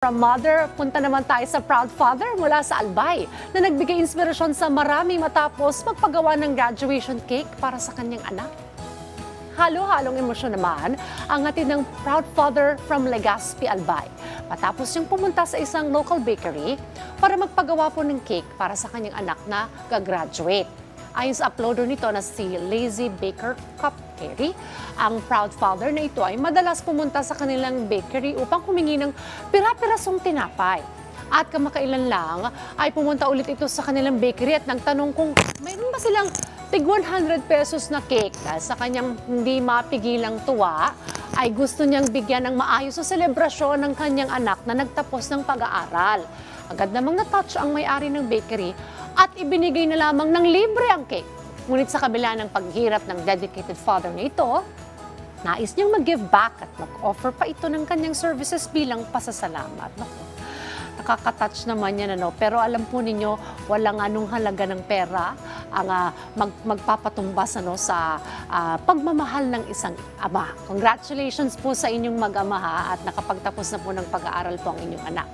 From mother, punta naman tayo sa proud father mula sa Albay na nagbigay inspirasyon sa marami matapos magpagawa ng graduation cake para sa kanyang anak. Halo-halong emosyon naman ang hatid ng proud father from Legazpi, Albay. Matapos yung pumunta sa isang local bakery para magpagawa po ng cake para sa kanyang anak na gagraduate. Ayon sa uploader nito na si Lazy Baker Cupcake, ang proud father na ito ay madalas pumunta sa kanilang bakery upang humingi ng pira-pirasong tinapay. At kamakailan lang ay pumunta ulit ito sa kanilang bakery at nagtanong kung mayroon ba silang tig 100 pesos na cake dahil sa kanyang hindi mapigilang tuwa ay gusto niyang bigyan ng maayos na selebrasyon ng kanyang anak na nagtapos ng pag-aaral. Agad namang na-touch ang may-ari ng bakery at ibinigay na lamang ng libre ang cake. Ngunit sa kabila ng paghirap ng dedicated father na ito, nais niyang mag-give back at mag-offer pa ito ng kanyang services bilang pasasalamat. Naku, nakaka-touch naman yan, ano? pero alam po ninyo, walang anong halaga ng pera ang ah, mag, magpapatumbas ano, sa ah, pagmamahal ng isang ama. Congratulations po sa inyong mag-ama ha, at nakapagtapos na po ng pag-aaral po ang inyong anak.